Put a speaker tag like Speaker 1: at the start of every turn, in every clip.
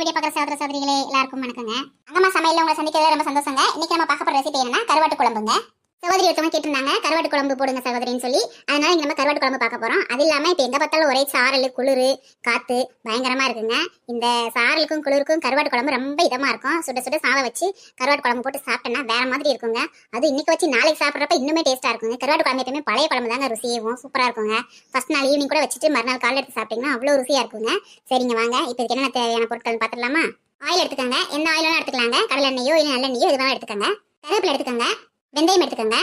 Speaker 1: Video பார்க்குற சகோதர சகோதரிகளே எல்லாருக்கும் வணக்கங்க. அங்கம்மா சமையல்ல உங்களை சந்திக்கிறது ரொம்ப சந்தோஷங்க. இன்னைக்கு நம்ம பார்க்க போற ரெசிபி என்னன்னா கருவாட்டு குழம்புங்க. சகோதரி ஒருத்தவங்க கேட்டிருந்தாங்க கருவாட்டு குழம்பு போடுங்க சகோதரின்னு சொல்லி. அதனால இங்க நம்ம கருவாட்டு குழம்பு பார்க்க போறோம். அது இல்லாம இப்போ எங்க பார்த்தாலும் ஒரே சாரல் குளிர் காத்து பயங்கரமா இருக்குங்க. இந்த சாரலுக்கும் குளிருக்கும் கருவாட்டு குழம்பு ரொம்ப இதமா இருக்கும். சுட சுட சாதம் வச்சு கருவாட்டு குழம்பு போட்டு சாப்பிட்டேன்னா வேற மாதிரி இருக்குங்க. அது இன்னைக்கு வச்சு நாளைக்கு சாப்பிட்றப்ப இன்னுமே டேஸ்டா இருக்குங்க. கருவாட்டு குழம்பு எப்பவுமே பழைய குழம்பு தாங்க ருசியும் சூப்பரா இருக்குங்க. ஃபர்ஸ்ட் நாள் ஈவினிங் கூட வச்சுட்டு மறுநாள் காலையில் எடுத்து சாப்பிட்டீங்கன்னா அவ்வளோ ருசியா இருக்குங்க. சரிங்க வாங்க. இப்போ இதுக்கு என்னென்ன தேவையான பொருட்கள் பார்த்துடலாமா ஆயில் எடுத்துக்கோங்க. எந்த ஆயிலும் எடுத்துக்கலாங்க. கடலெண்ணெயோ இல்லை நல்லெண்ணெயோ இது எடுத்துக்கோங்க. கருவேப்பிலை எடுத்துக்கோங்க. வெந்தயம் எடுத்துக்கோங்க.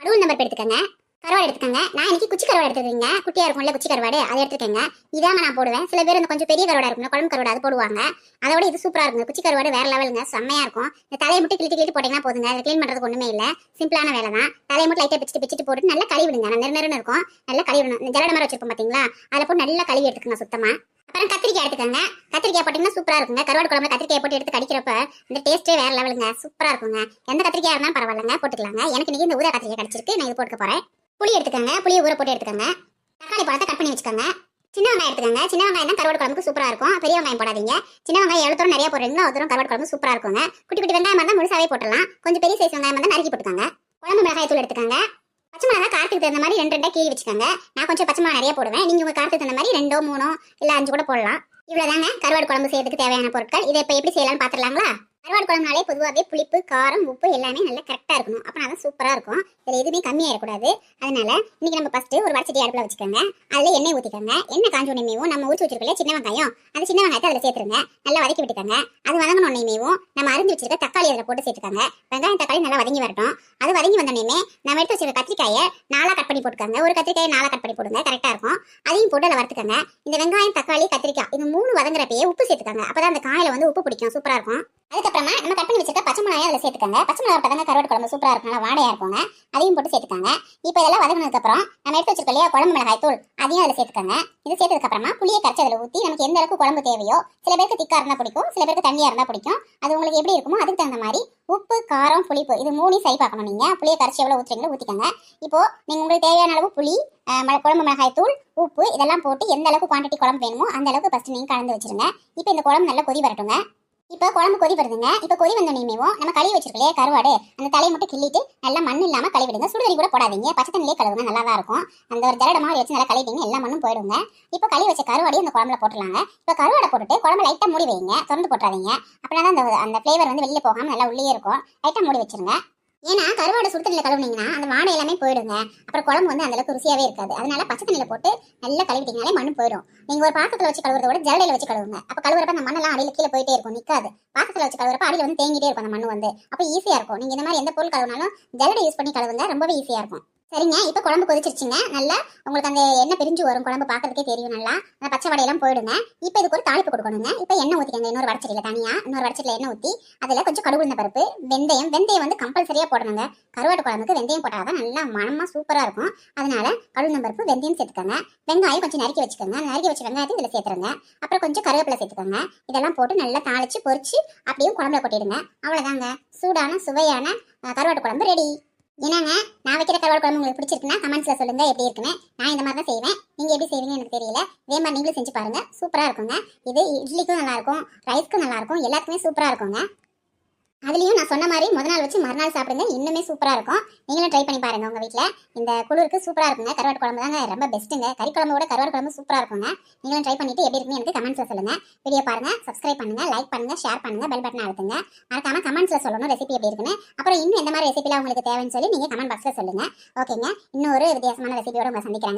Speaker 1: கடவுள் நம்பர் எடுத்துக்கோங்க. கருவாடு எடுத்துக்கோங்க. நான் இன்னைக்கு குச்சி கருவாடு எடுத்துக்கிறீங்க. குட்டியா இருக்கும்ல குச்சி கருவாடு அதை எடுத்துக்கோங்க. இதாம நான் போடுவேன். சில பேர் இந்த கொஞ்சம் பெரிய கருவாடா இருக்கும் குழம்பு கருவாடு அது போடுவாங்க. அதோட இது சூப்பரா இருக்கும். குச்சி கருவாடு வேற லெவலுங்க செம்மையா இருக்கும். இந்த தலையை மட்டும் கிளிட்டு கிளிட்டு போட்டீங்கன்னா போதுங்க. அதை க்ளீன் பண்றதுக்கு ஒண்ணுமே இல்ல. சிம்பிளான வேலை தான். தலையை மட்டும் லைட்டா பிச்சுட்டு பிச்சுட்டு போட்டு நல்லா கழுவி விடுங்க. நான் இருக்கும். நல்லா கழுவிடணும் இந்த ஜலட மாதிரி வச்சிருப்போம் பாத்தீங்களா? அதில் போட்டு நல்லா கழுவி எடுத்துக்கோங்க சுத்தமா. அப்புறம் கத்திரிக்காய் எடுத்துக்கோங்க. கத்திரிக்காய் போட்டிங்கன்னா சூப்பராக இருக்குங்க. கருவாடு குழம்பு கத்திரிக்காய் போட்டு எடுத்து கடிக்கிறப்ப இந்த டேஸ்ட்டே வேறு லெவலுங்க சூப்பராக இருக்குங்க. எந்த கத்திரிக்காய் இருந்தாலும் பரவாயில்லைங்க. போட்டுக்கலாங்க. எனக்கு இன்னைக்கு இந்த ஊதா கத்திரிக்காய் கிடச்சிருக்கு. நான் இது போட்டுக்க போகிறேன் புளி எடுத்துக்கோங்க. புளியை ஊற போட்டு எடுத்துக்கோங்க. தக்காளி பழத்தை கட் பண்ணி வச்சுக்கோங்க. சின்ன வெங்காயம் எடுத்துக்கோங்க. சின்ன வெங்காயம் தான் கருவாடு குழம்புக்கு சூப்பராக இருக்கும். பெரிய வெங்காயம் போடாதீங்க. சின்ன வெங்காயம் எவ்வளோ தூரம் நிறைய போடுறீங்களோ அவ்வளோ தூரம் கருவாடு குழம்பு சூப்பராக இருக்குங்க. குட்டி குட்டி வெங்காயம் இருந்தால் முழுசாவே போட்டலாம் கொஞ்சம் பெரிய சைஸ் வெங்காயம் இருந்தால் நறுக்கி போட்டுக்கோங்க. குழம்பு மிளகாய் தூள் எடுத்துக்கோங்க. பச்சை மிளகா காரத்துக்கு தகுந்த மாதிரி ரெண்டு ரெண்டா கீழி வச்சுக்கோங்க. நான் கொஞ்சம் பச்சை மிளகா நிறைய போடுவேன். நீங்க உங்க காரத்துக்கு தகுந்த மாதிரி ரெண்டோ மூணோ இல்ல அஞ்சு கூட போடலாம். இவ்வளவுதாங்க. கருவாடு குழம்பு செய்யறதுக்கு தேவையான பொருட்கள். இதை இப்போ எப்படி செய்யலாம்னு பார்த்துடலாங்களா கருவாடு குழம்புனாலே பொதுவாகவே புளிப்பு காரம் உப்பு எல்லாமே நல்லா கரெக்டாக இருக்கணும். அப்போ தான் சூப்பராக இருக்கும். இதில் எதுவுமே கம்மியாயிடக்கூடாது அதனால இன்றைக்கி நம்ம ஃபஸ்ட்டு ஒரு வடச்சட்டி அடுப்பில் வச்சுக்கோங்க. அதில் எண்ணெய் ஊற்றிக்கோங்க எண்ணெய் காஞ்ச உடனேயும் நம்ம ஊற்றி வச்சிருக்கல சின்ன வெங்காயம். அந்த சின்ன வெங்காயத்தை அதில் சேர்த்துருங்க. நல்லா வதக்கி விட்டுக்கோங்க. அது வதங்கின உடனேயும் நம்ம அரிஞ்சு வச்சிருக்க தக்காளி அதில் போட்டு சேர்த்துக்கோங்க. வெங்காயம் தக்காளி நல்லா வதங்கி வரட்டும். அது வதங்கி வந்தோடனே நம்ம எடுத்து வச்சிருக்க கத்திரிக்காயை நாளாக கட் பண்ணி போட்டுக்கோங்க. ஒரு கத்திரிக்காயை நாளாக கட் பண்ணி போடுங்க. கரெக்டாக இருக்கும். அதையும் போட்டு அதில் வறுத்துக்கோங்க. இந்த வெங்காயம் தக்காளி கத்திரிக்காய் இது மூணு வதங்குறப்பயே உப்பு சேர்த்துக்கோங்க. அப்பதான் அந்த காயில வந்து உப்பு பிடிக்கும். சூப்பரா இருக்கும். அதுக்கப்புறமா நம்ம கட் பண்ணி வச்சிருக்க பச்சை மிளகாய் அதில் சேர்த்துக்கோங்க. பச்சை மிளகாய் பார்த்தா கருவாட்டு குழம்பு சூப்பராக இருக்கும். நல்லா இருக்கும் இருக்குங்க. அதையும் போட்டு சேர்த்துக்கோங்க. இப்போ இதெல்லாம் வதங்கினதுக்கப்புறம் நம்ம எடுத்து வச்சிருக்க இல்லையா குழம்பு மிளகாய் தூள் அதையும் அதில் சேர்த்துக்கோங்க. இது சேர்த்ததுக்கப்புறமா புளியை கரைச்சி அதில் ஊற்றி நமக்கு எந்த அளவுக்கு குழம்பு தேவையோ சில பேருக்கு திக்கா இருந்தால் பிடிக்கும் சில பேருக்கு தண்ணியாக இருந்தால் பிடிக்கும். அது உங்களுக்கு எப்படி இருக்குமோ அதுக்கு தகுந்த மாதிரி உப்பு காரம் புளிப்பு இது மூணையும் சரி பார்க்கணும் நீங்கள் புளியை கரைச்சி எவ்வளோ ஊற்றுறீங்களோ ஊற்றிக்கோங்க இப்போ நீங்கள் உங்களுக்கு தேவையான அளவு புளி ம- குழம்பு மிளகாய் தூள் உப்பு இதெல்லாம் போட்டு எந்த அளவுக்கு குவான்டிட்டி குழம்பு வேணுமோ அந்த அளவுக்கு ஃபஸ்ட்டு நீங்கள் கலந்து வச்சிருங்க. இப்போ இந்த குழம்பு நல்லா கொதி வரட்டுங்க. இப்போ குழம்பு கொதி வருதுங்க. இப்போ கொதி வந்தோடனேவும் நம்ம கழுவி வச்சிருக்கலையே கருவாடு? அந்த தலையை மட்டும் கிள்ளிட்டு நல்லா மண் இல்லாம கழுவிடுங்க சுடுதண்ணி கூட போடாதீங்க. பச்சை தண்ணிலே கழுவுங்க நல்லா தான் இருக்கும். அந்த ஒரு ஜலட மாதிரி வச்சு நல்லா கழுவிட்டீங்க எல்லா மண்ணும் போயிடுங்க. இப்போ கழுவி வச்ச கருவாடையும் அந்த குழம்புல போட்டுருலாங்க இப்போ கருவாடை போட்டுட்டு குழம்பு லைட்டா மூடி வைங்க. திறந்து போட்டுறாதீங்க. அப்படின்னா தான் அந்த அந்த ஃப்ளேவர் வந்து வெளியே போகாம நல்லா உள்ளே இருக்கும். லைட்டா மூடி வச்சிருங்க. ஏன்னா கருவாடை சுடுதண்ணில கழுவுனீங்கன்னா அந்த வாடை எல்லாமே போயிடுங்க. அப்புறம் குழம்பு வந்து அந்த அளவுக்கு ருசியாவே இருக்காது. அதனால பச்சை தண்ணியில போட்டு நல்லா கழுவிட்டீங்கனாலே மண் போயிடும். நீங்க ஒரு பாக்கத்தில் வச்சு கழுவுறத விட ஜல்லடையில வச்சு கழுவுங்க. அப்ப கழுவுறப்ப அந்த மண்ணெல்லாம் அடியில கீழே போயிட்டே இருக்கும் நிக்காது. பாத்திரத்துல வச்சு கழுவுறப்ப அடியில வந்து தேங்கிட்டே இருக்கும் அந்த மண் வந்து. அப்ப ஈஸியா இருக்கும். நீங்க இந்த மாதிரி எந்த பொருள் கழுவுனாலும் ஜல்லடை யூஸ் பண்ணி கழுவுங்க. ரொம்பவே ஈஸியா இருக்கும். சரிங்க இப்போ குழம்பு கொதிச்சிருச்சுங்க. நல்லா உங்களுக்கு அந்த எண்ணெய் பிரிஞ்சு வரும். குழம்பு பார்க்கறதுக்கே தெரியும் நல்லா. அந்த பச்சை வடையெல்லாம் போயிடுங்க. இப்போ இதுக்கு ஒரு தாளிப்பு கொடுக்கணுங்க. இப்போ எண்ணெய் ஊற்றிக்கங்க இன்னொரு வடச்சட்டியில் தனியாக இன்னொரு வடச்சட்டியில் எண்ணெய் ஊற்றி அதில் கொஞ்சம் கடுகுந்த பருப்பு வெந்தயம். வெந்தயம் வந்து கம்பல்சரியாக போடணுங்க. கருவாட்டு குழம்புக்கு வெந்தயம் போட்டால் தான் நல்லா மணமாக சூப்பராக இருக்கும். அதனால கடுகுந்த பருப்பு வெந்தயம் சேர்த்துக்கோங்க. வெங்காயம் கொஞ்சம் நறுக்கி வச்சுக்கோங்க. நறுக்கி வச்ச வெங்காயத்தையும் இதில் சேர்த்துருங்க. அப்புறம் கொஞ்சம் கருவேப்பிலை சேர்த்துக்கோங்க. இதெல்லாம் போட்டு நல்லா தாளித்து பொறிச்சு அப்படியே குழம்புல கொட்டிடுங்க. அவ்வளோதாங்க சூடான சுவையான கருவாட்டு குழம்பு ரெடி என்னங்க? நான் வைக்கிற கருவாடு குழம்பு உங்களுக்கு பிடிச்சிருக்குன்னா கமெண்ட்ஸில் சொல்லுங்க எப்படி இருக்குன்னு. நான் இந்த மாதிரி தான் செய்வேன். நீங்க எப்படி செய்வீங்கன்னு எனக்கு தெரியல. இதே மாதிரி நீங்களும் செஞ்சு பாருங்க. சூப்பரா இருக்குங்க. இது இட்லிக்கும் நல்லா இருக்கும் ரைஸ்க்கும் நல்லா இருக்கும். எல்லாத்துக்குமே சூப்பரா இருக்குங்க. அதுலயும் நான் சொன்ன மாதிரி முத நாள் வச்சு மறுநாள் சாப்பிடுங்க. இன்னுமே சூப்பராக இருக்கும். நீங்களும் ட்ரை பண்ணி பாருங்க உங்க வீட்ல. இந்த குளிருக்கு சூப்பராக இருக்குங்க. கருவாட்டு குழம்பு தாங்க ரொம்ப பெஸ்ட்டுங்க கறி குழம்பு கருவாட்டு குழம்பு சூப்பராக இருக்குங்க. நீங்களும் ட்ரை பண்ணிட்டு எப்படி இருக்குன்னு எனக்கு கமெண்ட்ஸில் சொல்லுங்க. வீடியோ பாருங்க சப்ஸ்கிரைப் பண்ணுங்க லைக் பண்ணுங்க ஷேர் பண்ணுங்க பெல் பட்டன் அழுத்துங்க. மறக்காமல் கமெண்ட்ஸில் சொல்லணும் ரெசிபி எப்படி இருக்குன்னு. அப்புறம் இன்னும் எந்த மாதிரி ரெசிபிலாம் உங்களுக்கு தேவைன்னு சொல்லி நீங்க கமெண்ட் பாக்ஸில் சொல்லுங்க. ஓகேங்க இன்னொரு வித்தியாசமான ரெசிபியோட உங்களை சந்திக்கிறாங்க.